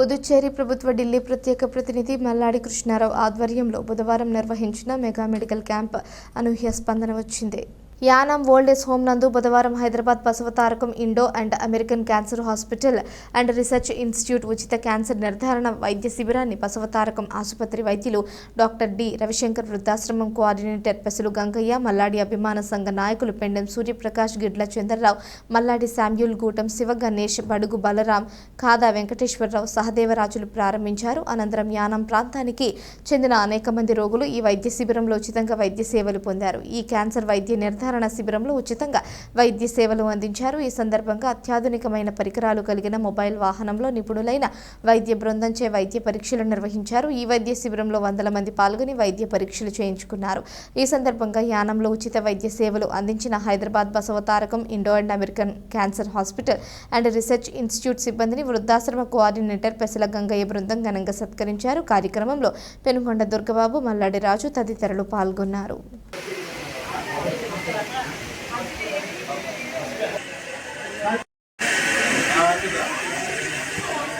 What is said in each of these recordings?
పుదుచ్చేరి ప్రభుత్వ ఢిల్లీ ప్రత్యేక ప్రతినిధి మల్లాడి కృష్ణారావు ఆధ్వర్యంలో బుధవారం నిర్వహించిన మెగా మెడికల్ క్యాంప్ అనూహ్య స్పందన వచ్చింది. యానాం ఓల్డేజ్ హోమ్ నందు బుధవారం Hyderabad Basavatarakam Indo and American cancer hospital and research institute ఉచిత క్యాన్సర్ నిర్ధారణ వైద్య శిబిరాన్ని బసవతారకం ఆసుపత్రి వైద్యులు డాక్టర్ డి రవిశంకర్ వృద్ధాశ్రమం కోఆర్డినేటర్ పెసలు గంగయ్య మల్లాడి అభిమాన సంఘ నాయకులు పెండెం సూర్యప్రకాష్ గిడ్ల చంద్రరావు మల్లాడి శామ్యూల్ గూటం శివ గణేష్ బడుగు బలరాం కాదా వెంకటేశ్వరరావు సహదేవరాజులు ప్రారంభించారు. అనంతరం యానం ప్రాంతానికి చెందిన అనేక మంది రోగులు ఈ వైద్య శిబిరంలో ఉచితంగా వైద్య సేవలు పొందారు. ఈ క్యాన్సర్ వైద్య నిర్ధారణ శిబిరంలో ఉచితంగా వైద్య సేవలు అందించారు. ఈ సందర్భంగా అత్యాధునికమైన పరికరాలు కలిగిన మొబైల్ వాహనంలో నిపుణులైన వైద్య బృందంచే వైద్య పరీక్షలు నిర్వహించారు. ఈ వైద్య శిబిరంలో వందల మంది పాల్గొని వైద్య పరీక్షలు చేయించుకున్నారు. ఈ సందర్భంగా యానంలో ఉచిత వైద్య సేవలు అందించిన Hyderabad Basavatarakam Indo and American cancer hospital and research institute సిబ్బందిని వృద్ధాశ్రమ కోఆర్డినేటర్ పెసల గంగయ్య బృందం ఘనంగా సత్కరించారు. కార్యక్రమంలో పెనుకొండ దుర్గబాబు మల్లాడి రాజు తదితరులు పాల్గొన్నారు.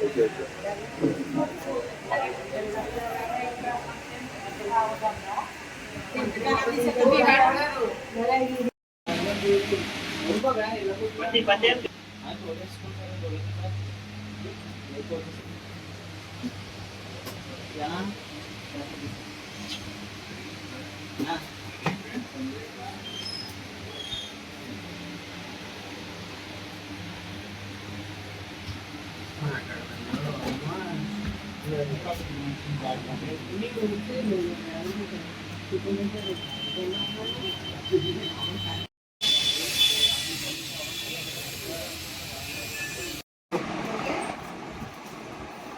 Yeah.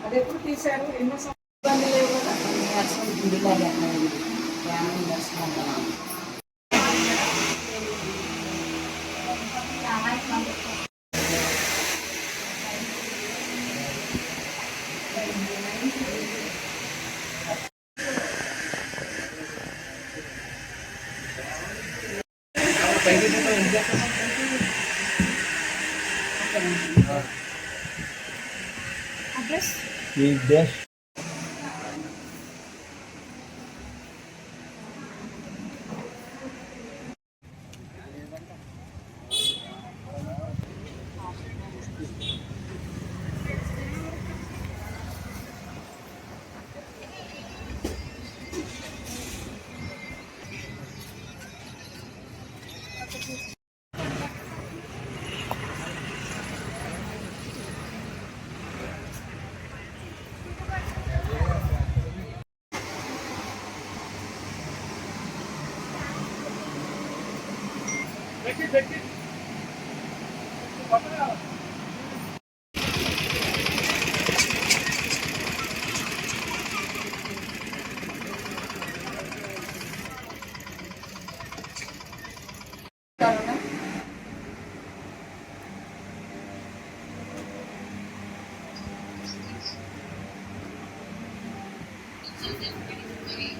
అది ఎప్పుడు తీశారు ఎన్నో సంవత్సరాలు లేవు కదా Thank you Address?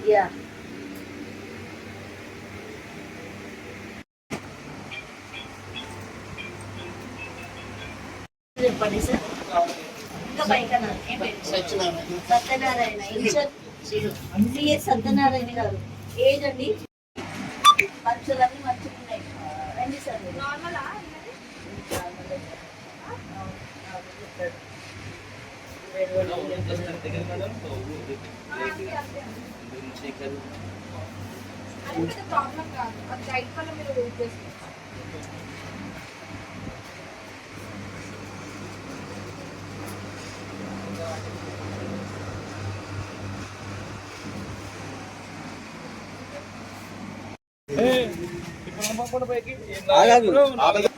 Yeah. చెప్పండి సార్ ఇంకా పైకన? సత్యనారాయణ సిఎస్ సత్యనారాయణ గారు. ఏజ్ అండి? పరీక్షలన్నీ మంచిగా ఉన్నాయి రండి సార్ మీరు. అది పెద్ద ప్రాబ్లం కాదు. అది రైట్ వల్ల మీరు వెయిట్ చేసుకోవచ్చు ఆగదు